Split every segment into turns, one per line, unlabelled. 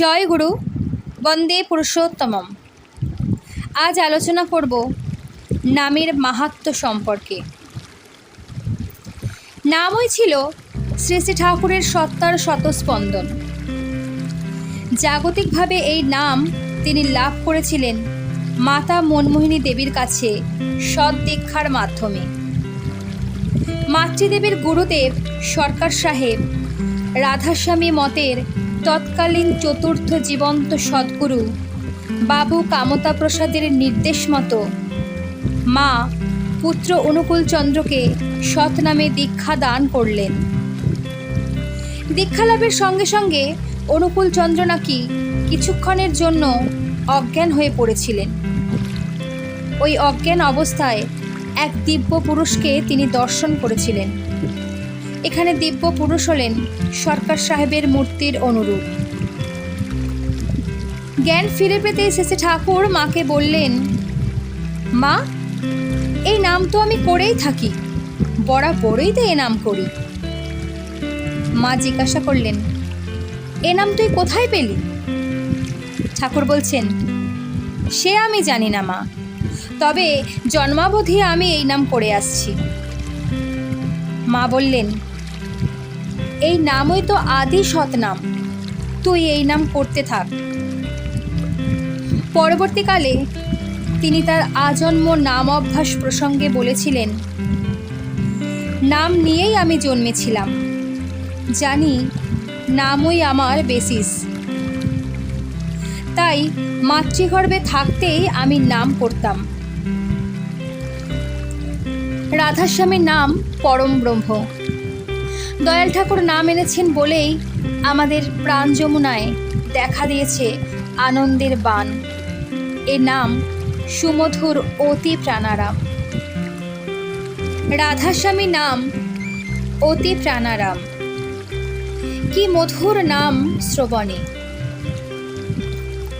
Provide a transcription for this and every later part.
জয় গুরু, বন্দে পুরুষোত্তমম। আজ আলোচনা করব নামের মাহাত্ম্য সম্পর্কে। নামই ছিল শ্রী শ্রী ঠাকুরের সত্তার শতস্পন্দন জাগতিকভাবে এই নাম তিনি লাভ করেছিলেন মাতা মনমোহিনী দেবীর কাছে সৎ দীক্ষার মাধ্যমে। মাতৃদেবীর গুরুদেব সরকার সাহেব রাধাস্বামী মতের তৎকালীন চতুর্থ জীবন্ত সদ্গুরু বাবু কামতা প্রসাদের নির্দেশ মতো মা পুত্র অনুকূল চন্দ্রকে সৎ নামে দীক্ষা দান করলেন। দীক্ষা লাভের সঙ্গে সঙ্গে অনুকূল চন্দ্র নাকি কিছুক্ষণের জন্য অজ্ঞান হয়ে পড়েছিলেন। ওই অজ্ঞান অবস্থায় এক দিব্য পুরুষকে তিনি দর্শন করেছিলেন। এখানে দিব্য পুরুষ হলেন সরকার সাহেবের মূর্তির অনুরূপ। জ্ঞান ফিরে পেতে শেষে ঠাকুর, মাকে বললেন, মা, এই নাম তো আমি করেই থাকি বরাবরই তো এ নাম করি। মা জিজ্ঞাসা করলেন, এ নাম তুই কোথায় পেলি? ঠাকুর বলছেন, সে আমি জানি না, মা, তবে জন্মাবধি আমি এই নাম করে আসছি। মা বললেন এই নামই তো আদি সৎ নাম তুই এই নাম করতে থাক। পরবর্তীকালে তিনি তার আজন্ম নাম অভ্যাস প্রসঙ্গে বলেছিলেন, নাম নিয়েই আমি জন্মেছিলাম। জানি নামই আমার বেসিস। তাই মাতৃগর্ভে থাকতেই আমি নাম করতাম। রাধাস্বামীর নাম পরম ব্রহ্ম দয়াল ঠাকুর নাম এনেছেন বলেই আমাদের প্রাণ যমুনায় দেখা দিয়েছে আনন্দের বান। এ নাম সুমধুর অতি প্রাণারাম। রাধাস্বামী নাম অতি প্রাণারাম। কি মধুর নাম শ্রবণে।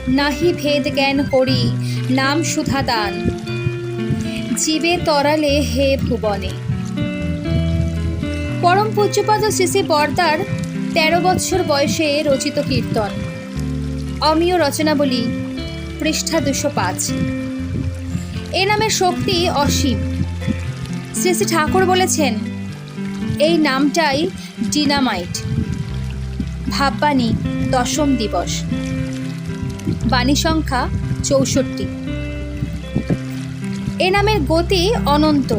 নাহি ভেদ জ্ঞান করি, নাম সুধা দান জীবে তরালে হে ভুবনে। পরম পূজ্যপাদ শ্রী বর্দার তেরো বৎসর বয়সে রচিত কীর্তন। অমীয় রচনাবলী, পৃষ্ঠা দুশো পাঁচ। এ নামের শক্তি অসীম। শ্রী শ্রী ঠাকুর বলেছেন, এই নামটাই ডিনামাইট। ভাববাণী দশম দিবস। বাণী সংখ্যা চৌষট্টি। এ নামের গতি অনন্ত।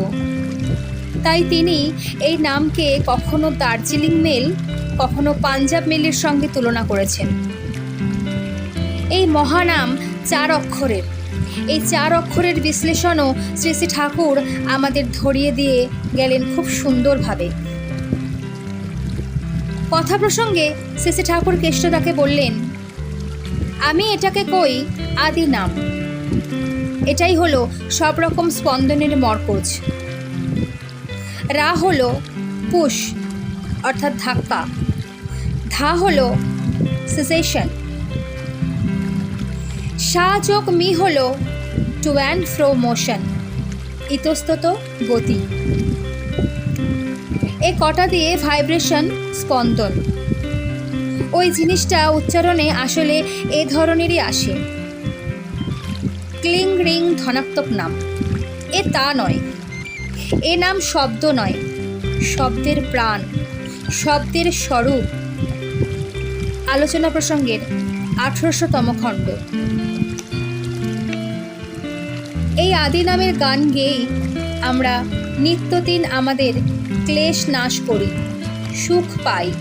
তাই তিনি এই নামকে কখনো দার্জিলিং মেল, কখনো পাঞ্জাব মেলের সঙ্গে তুলনা করেছেন। এই মহানাম চার অক্ষরের। এই চার অক্ষরের বিশ্লেষণও শ্রী শ্রী ঠাকুর আমাদের ধরিয়ে দিয়ে গেলেন খুব সুন্দরভাবে। কথা প্রসঙ্গে শ্রী শ্রী ঠাকুর কেষ্টদাকে বললেন, আমি এটাকে কই আদি নাম। এটাই হলো সব রকম স্পন্দনের মরকজ রা হলো পুশ, অর্থাৎ ধাক্কা। ধা হলো সেসেশন সা যোগ মি হলো টু অ্যান্ড ফ্রো মোশন ইতস্তত গতি। এ কটা দিয়ে ভাইব্রেশন স্পন্দন। ওই জিনিসটা উচ্চারণে আসলে এ ধরনেরই আসে। ক্লিং রিং ধনাত্মক নাম। এ তা নয়। এ নাম শব্দ নয়, শব্দের প্রাণ, শব্দের স্বরূপ। আলোচনা প্রসঙ্গের আঠারোশোতম খণ্ড। এই আদি নামের গান গেয়েই আমরা নিত্যদিন আমাদের ক্লেশ নাশ করি, সুখ পাই,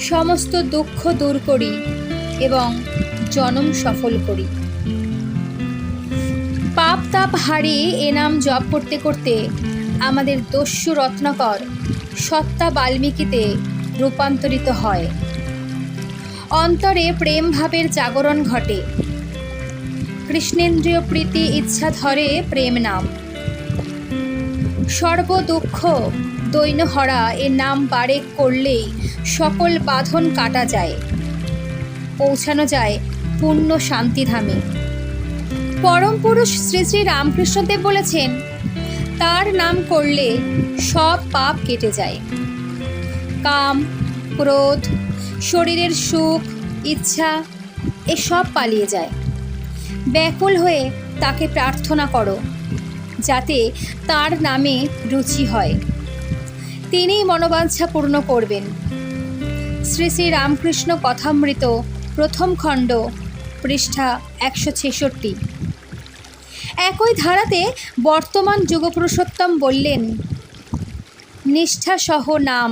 সমস্ত দুঃখ দূর করি এবং জনম সফল করি। পাপ তাপ হারিয়ে এ নাম জপ করতে করতে আমাদের দস্যু রত্নাকর সত্তা বাল্মীকিতে রূপান্তরিত হয়। অন্তরে প্রেম ভাবের জাগরণ ঘটে। কৃষ্ণেন্দ্রীয় প্রীতি ইচ্ছা ধরে প্রেম নাম। সর্ব দুঃখ দৈনহরা এ নাম বারেক করলেই সকল বাঁধন কাটা যায়। পৌঁছানো যায় পূর্ণ শান্তিধামে। পরম পুরুষ শ্রী শ্রী রামকৃষ্ণদেব বলেছেন তার নাম করলে সব পাপ কেটে যায়। কাম, ক্রোধ, শরীরের সুখ, ইচ্ছা এসব পালিয়ে যায়। ব্যাকুল হয়ে তাকে প্রার্থনা করো, যাতে তার নামে রুচি হয়। তিনিই মনোবাঞ্ছা পূর্ণ করবেন। শ্রী শ্রী রামকৃষ্ণ কথামৃত প্রথম খণ্ড পৃষ্ঠা একশো ছেষট্টি। একই ধারাতে বর্তমান যুগপুরুষোত্তম বললেন নিষ্ঠাসহ নাম,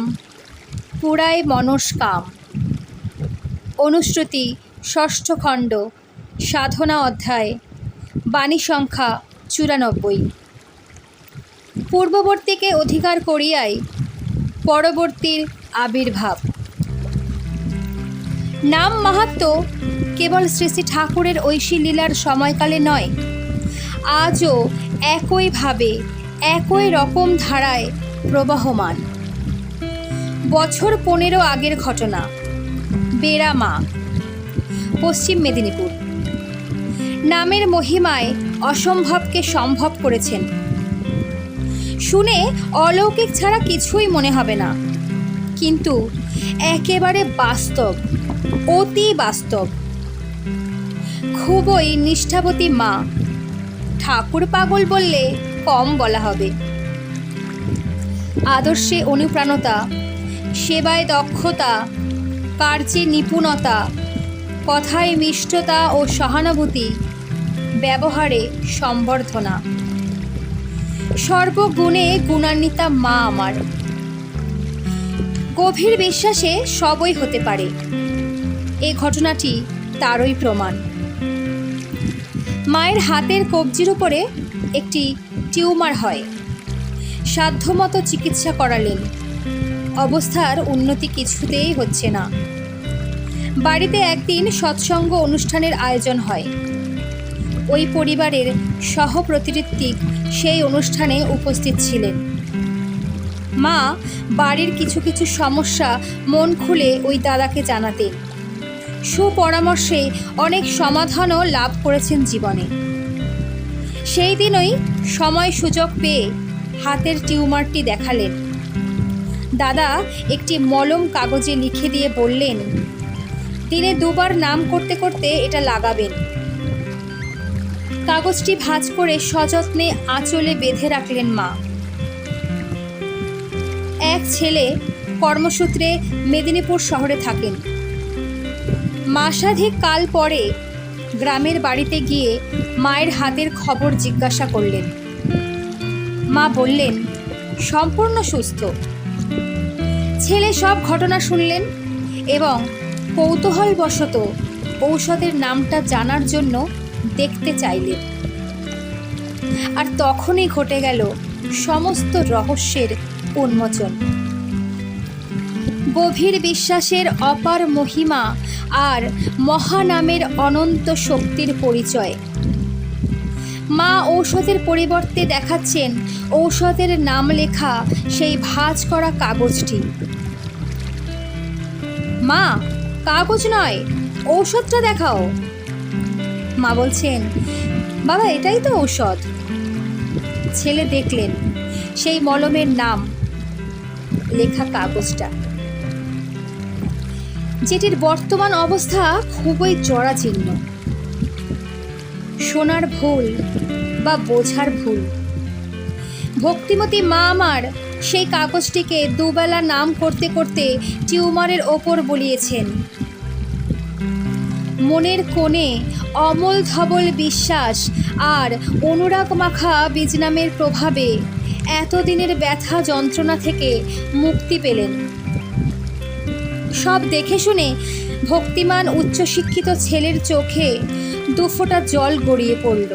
পুরায় মনস্কাম। অনুশ্রুতি, ষষ্ঠ খণ্ড, সাধনা অধ্যায়, বাণী সংখ্যা চুরানব্বই। পূর্ববর্তীকে অধিকার করিয়াই পরবর্তীর আবির্ভাব। নাম মাহাত্ম কেবল শ্রী শ্রী ঠাকুরের ঐশী লীলার সময়কালে নয় আজও একইভাবে একই রকম ধারায় প্রবাহমান। বছর পনেরো আগের ঘটনা। বেড়ামা, পশ্চিম মেদিনীপুর। নামের মহিমায় অসম্ভবকে সম্ভব করেছেন। শুনে অলৌকিক ছাড়া কিছুই মনে হবে না। কিন্তু একেবারে বাস্তব, অতি বাস্তব। খুবই নিষ্ঠাবতী মা ঠাকুর পাগল বললে কম বলা হবে। আদর্শে অনুপ্রাণতা, সেবায় দক্ষতা, কার্যে নিপুণতা, কথায় মিষ্টতা ও সহানুভূতি, ব্যবহারে সম্বর্ধনা। সর্বগুণে গুণান্বিতা মা আমার। গভীর বিশ্বাসে সবই হতে পারে। এ ঘটনাটি তারই প্রমাণ। মায়ের হাতের কবজির উপরে একটি টিউমার হয়। সাধ্যমতো চিকিৎসা করালেন। অবস্থার উন্নতি কিছুতেই হচ্ছে না। বাড়িতে একদিন সৎসঙ্গ অনুষ্ঠানের আয়োজন হয়। ওই পরিবারের সহপ্রতিনিধিক সেই অনুষ্ঠানে উপস্থিত ছিলেন। মা বাড়ির কিছু কিছু সমস্যা মন খুলে ওই দাদাকে জানাতেন। সুপরামর্শে অনেক সমাধানও লাভ করেছেন জীবনে। সেই দিনই সময় সুযোগ পেয়ে হাতের টিউমারটি দেখালেন। দাদা একটি মলম কাগজে লিখে দিয়ে বললেন দিনে দুবার নাম করতে করতে এটা লাগাবেন। কাগজটি ভাঁজ করে সযত্নে আঁচলে বেঁধে রাখলেন মা। এক ছেলে কর্মসূত্রে মেদিনীপুর শহরে থাকেন। মাসাধিক কাল পরে গ্রামের বাড়িতে গিয়ে মায়ের হাতের খবর জিজ্ঞাসা করলেন। মা বললেন, সম্পূর্ণ সুস্থ। ছেলে সব ঘটনা শুনলেন এবং কৌতূহলবশত ঔষধের নামটা জানার জন্য দেখতে চাইলেন। আর তখনই ঘটে গেল সমস্ত রহস্যের উন্মোচন। গভীর বিশ্বাসের অপার মহিমা আর মহানামের অনন্ত শক্তির পরিচয়। মা ঔষধের পরিবর্তে দেখাচ্ছেন ঔষধের নাম লেখা সেই ভাঁজ করা কাগজটি। মা, কাগজ নয়, ঔষধটা দেখাও। মা বলছেন, বাবা, এটাই তো ঔষধ। ছেলে দেখলেন, সেই মলমের নাম, লেখা কাগজটা। যেটির বর্তমান অবস্থা খুবই জরাজীর্ণ শোনার ভুল বা বোঝার ভুল। ভক্তিমতী মা আমার সেই কাগজটিকে দুবেলা নাম করতে করতে টিউমারের ওপর বলিয়েছেন। মনের কোণে অমল ধবল বিশ্বাস আর অনুরাগ মাখা বীজনামের প্রভাবে এতদিনের ব্যথা যন্ত্রণা থেকে মুক্তি পেলেন। সব দেখে শুনে ভক্তিমান উচ্চশিক্ষিত ছেলের চোখে দুফোঁটা জল গড়িয়ে পড়ল।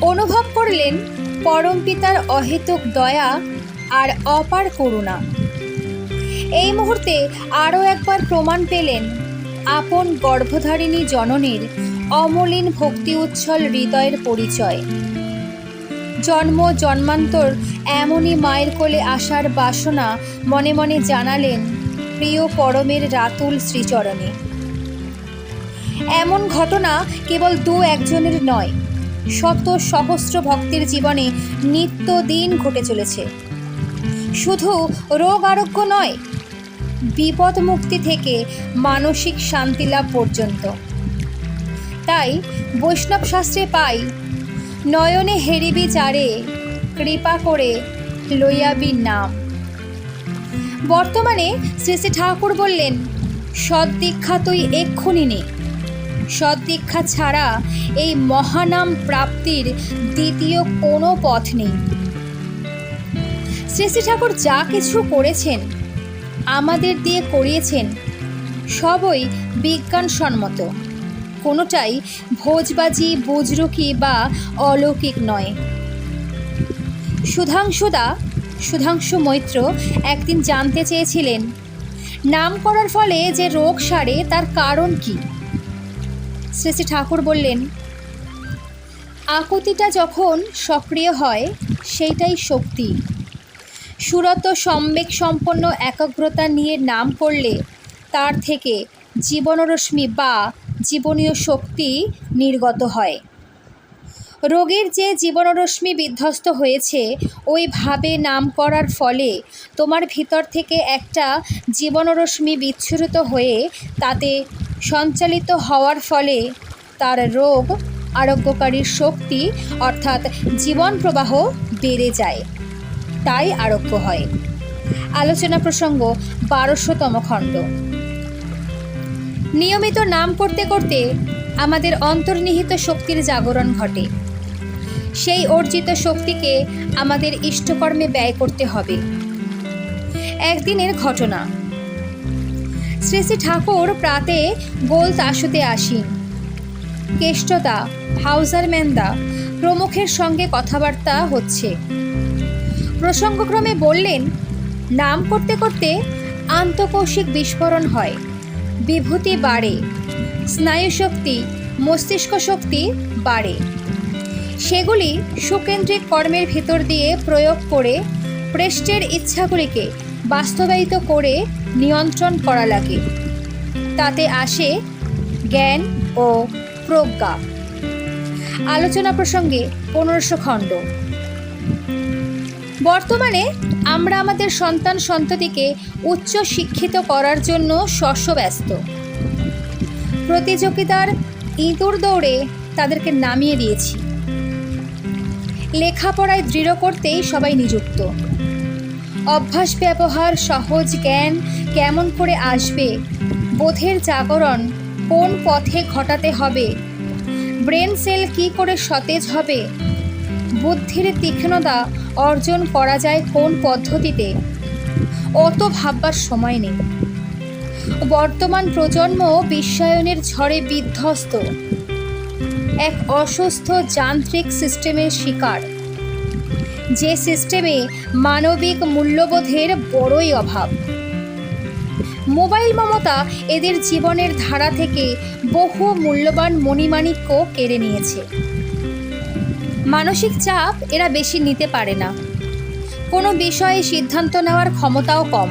অনুভব করলেন পরম পিতার অহেতুক দয়া আর অপার করুণা। এই মুহূর্তে আরও একবার প্রমাণ পেলেন আপন গর্ভধারিণী জননীর অমলিন ভক্তি উচ্ছল হৃদয়ের পরিচয়। জন্ম জন্মান্তর এমনই মায়ের কোলে আসার বাসনা মনে মনে জানালেন প্রিয় পরমের রাতুল শ্রীচরণে। এমন ঘটনা কেবল দু একজনের নয়, শত সহস্র ভক্তের জীবনে নিত্যদিন ঘটে চলেছে। শুধু রোগ আরোগ্য নয়, বিপদ মুক্তি থেকে মানসিক শান্তি লাভ পর্যন্ত। তাই বৈষ্ণব শাস্ত্রে পাই, নয়নে হেরিবি চারে, কৃপা করে লইয়াবি নাম। বর্তমানে শ্রী শ্রী ঠাকুর বললেন সদ্দীক্ষা তুই এক্ষুনি নে। সদ্দীক্ষা ছাড়া এই মহানাম প্রাপ্তির দ্বিতীয় কোনো পথ নেই। শ্রী শ্রী ঠাকুর যা কিছু করেছেন, আমাদের দিয়ে করিয়েছেন, সবই বিজ্ঞানসম্মত কোনোটাই ভোজবাজি, বুজরুকি বা অলৌকিক নয়। সুধাংশুদা সুধাংশু মৈত্র একদিন জানতে চেয়েছিলেন, নাম করার ফলে যে রোগ সারে তার কারণ কি? শ্রী শ্রী ঠাকুর বললেন, আকুতিটা যখন সক্রিয় হয়, সেইটাই শক্তি। সুরত সম্বেক সম্পন্ন একাগ্রতা নিয়ে নাম করলে তার থেকে জীবনরশ্মি বা জীবনীয় শক্তি নির্গত হয়। রোগীর যে জীবনরশ্মি বিধ্বস্ত হয়েছে ওইভাবে নাম করার ফলে তোমার ভিতর থেকে একটা জীবনরশ্মি বিচ্ছুরিত হয়ে তাতে সঞ্চালিত হওয়ার ফলে তার রোগ আরোগ্যকারীর শক্তি অর্থাৎ জীবন প্রবাহ বেড়ে যায়। তাই আরোগ্য হয়। আলোচনা প্রসঙ্গ বারোশোতম খণ্ড। নিয়মিত নাম করতে করতে আমাদের অন্তর্নিহিত শক্তির জাগরণ ঘটে। সেই অর্জিত শক্তিকে আমাদের ইষ্টকর্মে ব্যয় করতে হবে। একদিনের ঘটনা। শ্রী শ্রী ঠাকুর প্রাতে গোল তাসুতে আসীন কেষ্টদা হাউজারম্যানদা প্রমুখের সঙ্গে কথাবার্তা হচ্ছে। প্রসঙ্গক্রমে বললেন, নাম করতে করতে আন্তকৌশিক বিস্ফোরণ হয়। বিভূতি বাড়ে। স্নায়ুশক্তি, মস্তিষ্ক শক্তি বাড়ে। সেগুলি সুকেন্দ্রিক কর্মের ভিতর দিয়ে প্রয়োগ করে প্রেষ্টের ইচ্ছাগুলিকে বাস্তবায়িত করে নিয়ন্ত্রণ করা লাগে। তাতে আসে জ্ঞান ও প্রজ্ঞা। আলোচনা প্রসঙ্গে পনেরোশো খণ্ড। বর্তমানে আমরা আমাদের সন্তান সন্ততিকে উচ্চ শিক্ষিত করার জন্য শস্যব্যস্ত প্রতিযোগিতার ইঁদুর দৌড়ে তাদেরকে নামিয়ে দিয়েছি। লেখাপড়ায় দৃঢ় করতেই সবাই নিযুক্ত। অভ্যাস, ব্যবহার, সহজ জ্ঞান কেমন করে আসবে? বোধের জাগরণ কোন পথে ঘটাতে হবে? ব্রেন সেল কি করে সতেজ হবে? বুদ্ধির তীক্ষ্ণতা অর্জন করা যায় কোন পদ্ধতিতে? অত ভাববার সময় নেই। বর্তমান প্রজন্ম বিশ্বায়নের ঝড়ে বিধ্বস্ত। এক অসুস্থ যান্ত্রিক সিস্টেমের শিকার। যে সিস্টেমে মানবিক মূল্যবোধের বড়ই অভাব। মোবাইল মমতা এদের জীবনের ধারা থেকে বহু মূল্যবান মণিমাণিক্য কেড়ে নিয়েছে। মানসিক চাপ এরা বেশি নিতে পারে না। কোনো বিষয়ে সিদ্ধান্ত নেওয়ার ক্ষমতাও কম।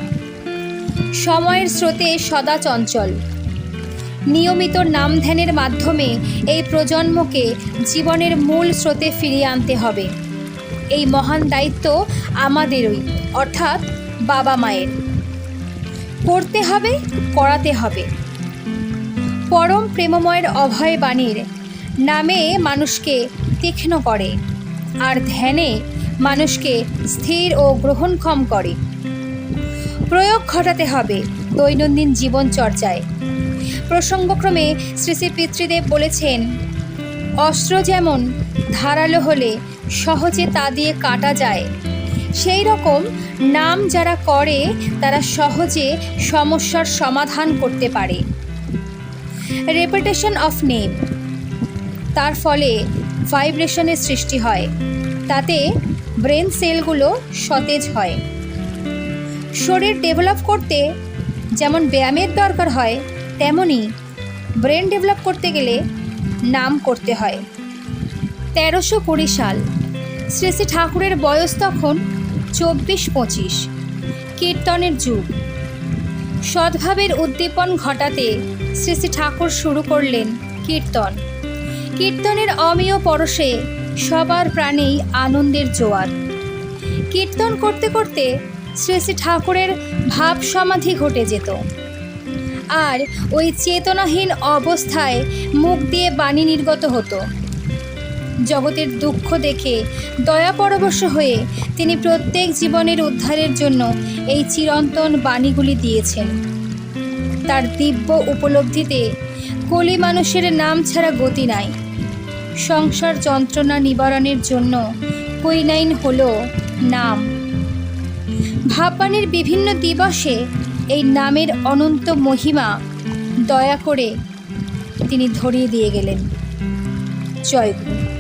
সময়ের স্রোতে সদা চঞ্চল। নিয়মিত নাম ধ্যানের মাধ্যমে এই প্রজন্মকে জীবনের মূল স্রোতে ফিরিয়ে আনতে হবে। এই মহান দায়িত্ব আমাদেরই, অর্থাৎ বাবা মায়ের। করতে হবে, করাতে হবে। পরম প্রেমময়ের অভয় বাণীর নামে মানুষকে তীক্ষ্ণ করে আর ধ্যানে মানুষকে স্থির ও গ্রহণক্ষম করে। প্রয়োগ ঘটাতে হবে দৈনন্দিন জীবনচর্চায়। প্রসঙ্গক্রমে শ্রী শ্রী পিতৃদেব বলেছেন, অস্ত্র যেমন ধারালো হলে সহজে তা দিয়ে কাটা যায়, সেই রকম নাম যারা করে তারা সহজে সমস্যার সমাধান করতে পারে। রেপুটেশন অফ নেম তার ফলে ভাইব্রেশনের সৃষ্টি হয়, তাতে ব্রেন সেলগুলো সতেজ হয়। শরীর ডেভেলপ করতে যেমন ব্যায়ামের দরকার হয় তেমনই ব্রেন ডেভেলপ করতে গেলে নাম করতে হয়। তেরোশো কুড়ি সাল, শ্রী শ্রী ঠাকুরের বয়স তখন চব্বিশ পঁচিশ। কীর্তনের যুগ। সদ্ভাবের উদ্দীপন ঘটাতে শ্রী শ্রী ঠাকুর শুরু করলেন কীর্তন। কীর্তনের অমীয় পরশে সবার প্রাণেই আনন্দের জোয়ার। কীর্তন করতে করতে শ্রী শ্রী ঠাকুরের ভাব সমাধি ঘটে যেত। আর ওই চেতনাহীন অবস্থায় মুখ দিয়ে বাণী নির্গত হতো। জগতের দুঃখ দেখে দয়া পরবশ হয়ে তিনি প্রত্যেক জীবনের উদ্ধারের জন্য এই চিরন্তন বাণীগুলি দিয়েছেন। তার দিব্য উপলব্ধিতে কলি মানুষের নাম ছাড়া গতি নাই। সংসার যন্ত্রণা নিবারণের জন্য কুইনাইন হল নাম। ভাববাণীর বিভিন্ন দিবসে এই নামের অনন্ত মহিমা দয়া করে তিনি ধরিয়ে দিয়ে গেলেন। জয়গুরু